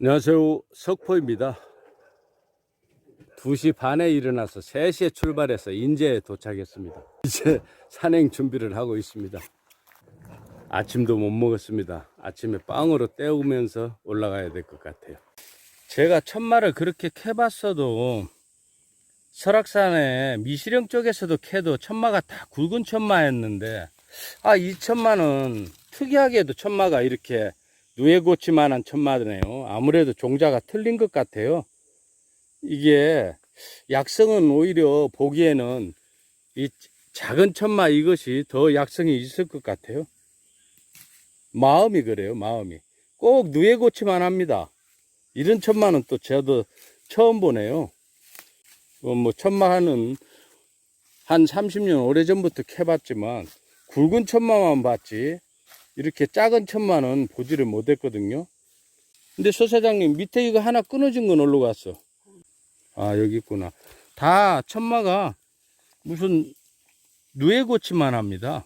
안녕하세요. 석포입니다. 2시 반에 일어나서 3시에 출발해서 인제에 도착했습니다. 이제 산행 준비를 하고 있습니다. 아침도 못 먹었습니다. 아침에 빵으로 때우면서 올라가야 될 것 같아요. 제가 천마를 그렇게 캐봤어도 설악산에 미시령 쪽에서도 캐도 천마가 다 굵은 천마였는데 아 이 천마는 특이하게도 천마가 이렇게 누에고치만한 천마네요. 아무래도 종자가 틀린 것 같아요. 이게 약성은 오히려 보기에는 이 작은 천마 이것이 더 약성이 있을 것 같아요. 마음이 그래요, 마음이. 꼭 누에고치만 합니다. 이런 천마는 또 저도 처음 보네요. 어, 뭐 천마는 한 30년 오래전부터 캐봤지만 굵은 천마만 봤지 이렇게 작은 천마는 보지를 못했거든요. 근데 서 사장님 밑에 이거 하나 끊어진 건 어디로 갔어? 아 여기 있구나. 다 천마가 무슨 누에고치만 합니다.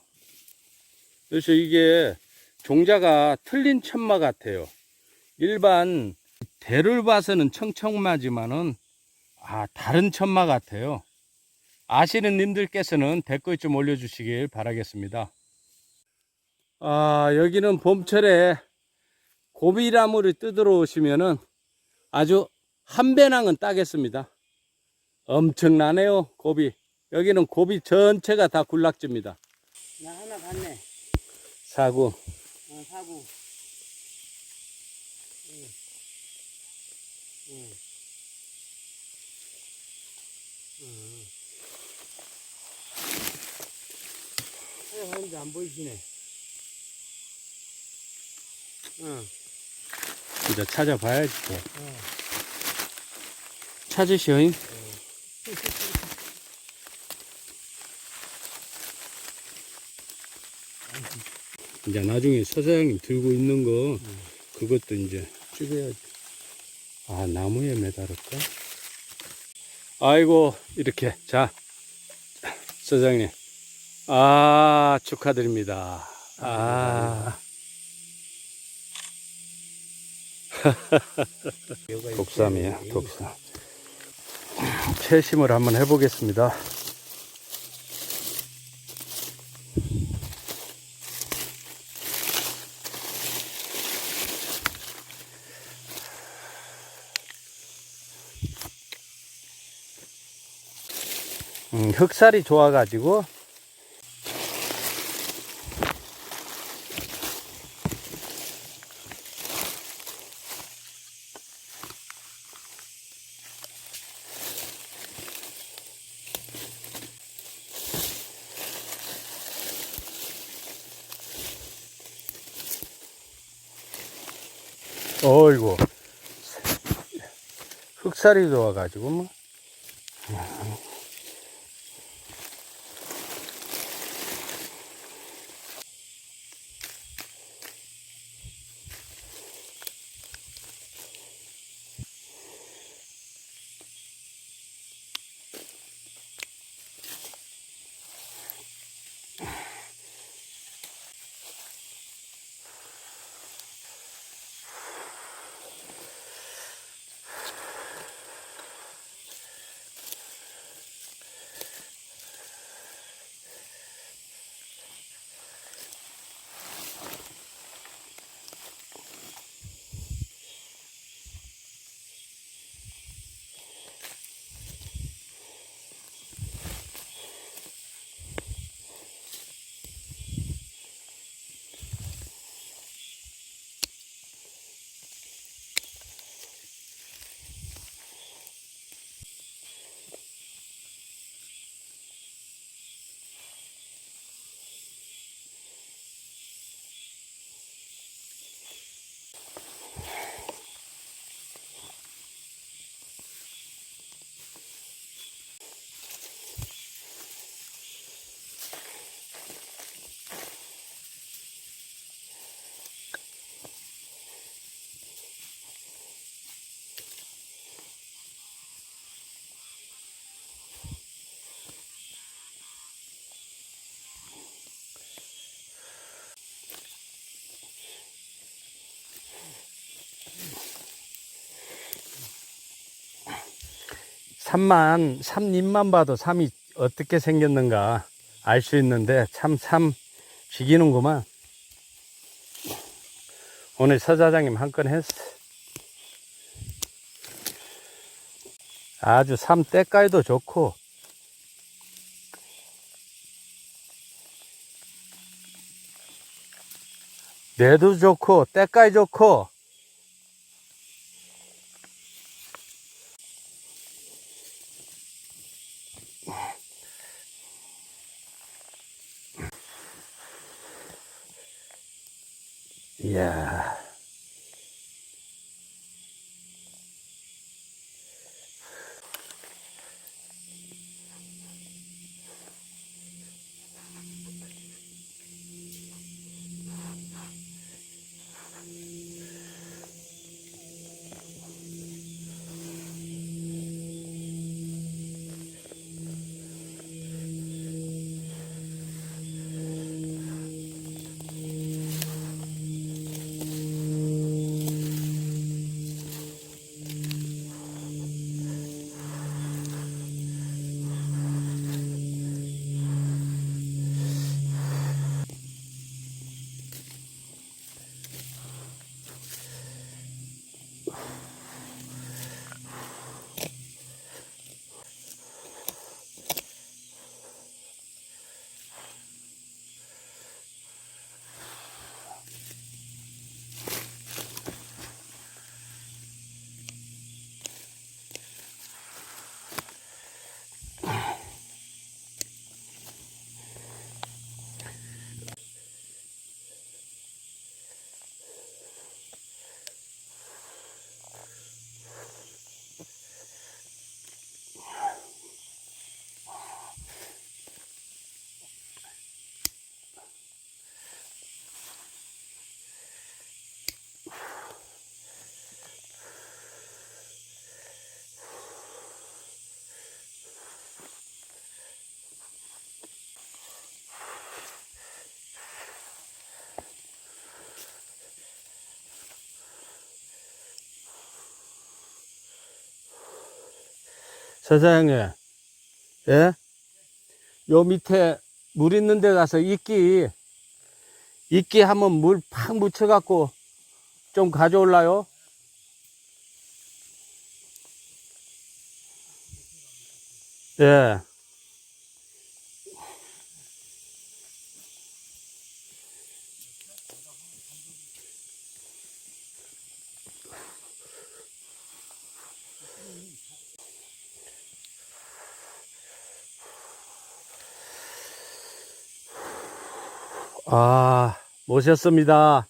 그래서 이게 종자가 틀린 천마 같아요. 일반 대를 봐서는 청청마지만은 아 다른 천마 같아요. 아시는 님들께서는 댓글 좀 올려주시길 바라겠습니다. 아, 여기는 봄철에 고비나무를 뜯으러 오시면은 아주 한 배낭은 따겠습니다. 엄청나네요, 고비. 여기는 고비 전체가 다 군락지입니다. 나 하나 봤네. 사구. 어, 사고. 응. 응. 응. 어, 안 보이시네. 응. 이제 찾아봐야지. 또. 어. 찾으시오잉? 이제 나중에 서사장님 들고 있는 거, 그것도 이제 찍어야지. 아, 나무에 매달을까? 아이고, 이렇게. 자, 서장님. 아, 축하드립니다. 아, 독삼이야, 독삼. 채심을 한번 해보겠습니다. 음, 흑살이 좋아가지고 어이구. 흑살이 좋아가지고 뭐 삼만, 삼잎만 봐도 삼이 어떻게 생겼는가 알 수 있는데 참, 삼 죽이는구만. 오늘 서사장님 한 건 했어. 아주 삼 때깔도 좋고, 뇌도 좋고, 때깔 좋고, 이 사장님, 예? 요 밑에 물 있는 데 가서 이끼, 이끼 한번 물팍 묻혀갖고 좀 가져올라요? 예. 아, 모셨습니다.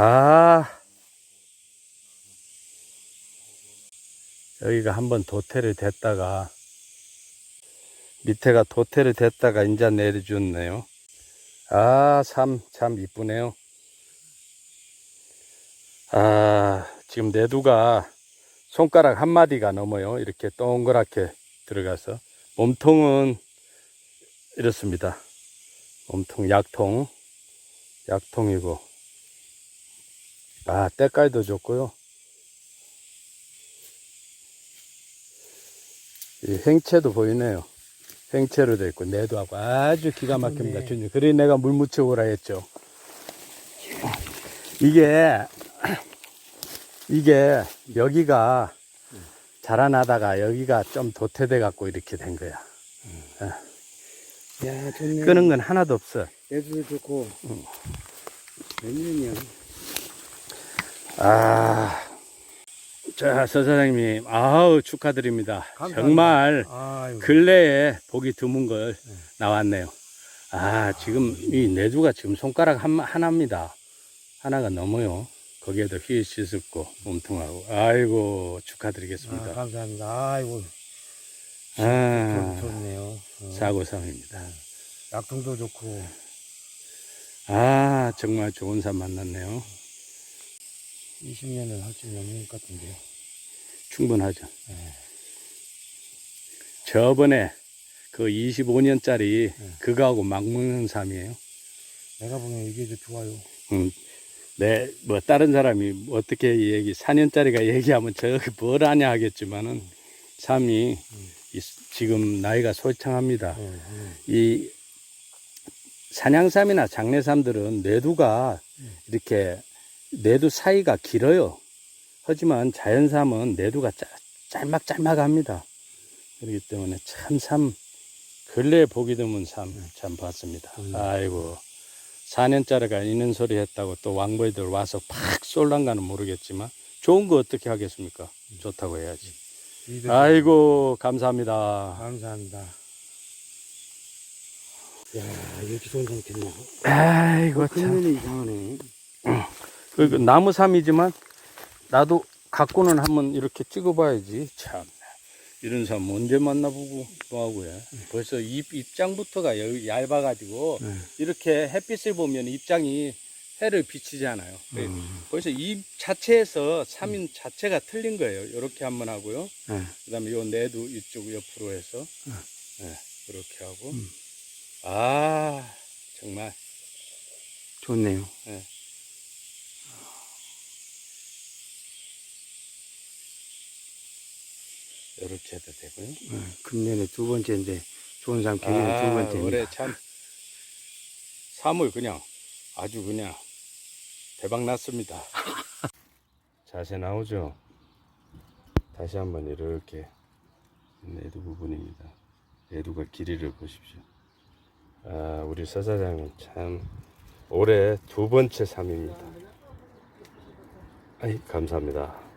아. 여기가 한번 도태를 됐다가 밑에가 도태를 됐다가 인자 내려줬네요. 아, 참, 참 이쁘네요. 아, 지금 내두가 손가락 한 마디가 넘어요. 이렇게 동그랗게 들어가서. 몸통은 이렇습니다. 몸통, 약통. 약통이고. 아, 때깔도 좋고요. 이 행체도 보이네요. 행체로 돼 있고 내도 하고 아주 기가 막힙니다. 좋네. 준유. 그래 내가 물 묻혀 오라 했죠. 이게 이게 여기가 자라나다가 여기가 좀 도태돼 갖고 이렇게 된 거야. 야, 좋네. 끄는 건 하나도 없어. 애도 좋고. 몇 년이야. 아, 자, 서 사장님, 아우, 축하드립니다. 감사합니다. 정말 아유. 근래에 보기 드문 걸 나왔네요. 아, 지금 이 내주가 지금 손가락 한, 하나입니다. 하나가 넘어요. 거기에도 휘 씻었고, 몸통하고. 아이고, 아, 축하드리겠습니다. 감사합니다. 아이고. 아, 좋, 좋네요. 어, 사고삼입니다. 약통도 좋고 아, 정말 좋은 삶 만났네요. 20년을 할수 있는 것 같은데요. 충분하죠. 네. 저번에 그 25년짜리 네. 그거하고 막 먹는 삶이에요. 내가 보기엔 이게 더 좋아요. 음, 네, 뭐 다른 사람이 어떻게 얘기, 4년짜리가 얘기하면 저게 뭘 아냐 하겠지만은 삶이 이- 지금 나이가 솔창합니다. 네, 네. 이 사냥삼이나 장내삼들은 뇌두가 이렇게 뇌두 사이가 길어요. 하지만 자연삼은 뇌두가 짜, 짤막짤막합니다. 그렇기 때문에 참 삼, 근래에 보기 드문 삼 참 봤습니다. 음. 아이고, 4년짜리가 이는 소리 했다고 또 왕보이들 와서 팍 쏠란가는 모르겠지만 좋은 거 어떻게 하겠습니까? 좋다고 해야지. 이들- 아이고, 감사합니다. 감사합니다. 야, 이렇게 좋은 됐나? 아이고, 참. 금년이 이상하네. 그 나무 삼이지만 나도 갖고는 한번 이렇게 찍어봐야지 참 이런 사람 언제 만나보고 뭐하고 해 벌써 입 입장부터가 여- 얇아가지고 네. 이렇게 햇빛을 보면 입장이 해를 비치잖아요 네. 음. 벌써 입 자체에서 삼인 자체가 틀린 거예요 이렇게 한번 하고요 네. 그다음에 요 내도 이쪽 옆으로 해서 네, 이렇게 하고 음. 아 정말 좋네요. 이렇게 해도 되고요 네, 금년에 두 번째인데 좋은 사람 두 아, 번째입니다. 올해 참 삼을 그냥 아주 그냥 대박 났습니다. 자세 나오죠? 다시 한번 이렇게 내두 부분입니다. 내두가 길이를 보십시오. 아, 우리 서 사장은 참 올해 두 번째 삼입니다. 아이, 감사합니다.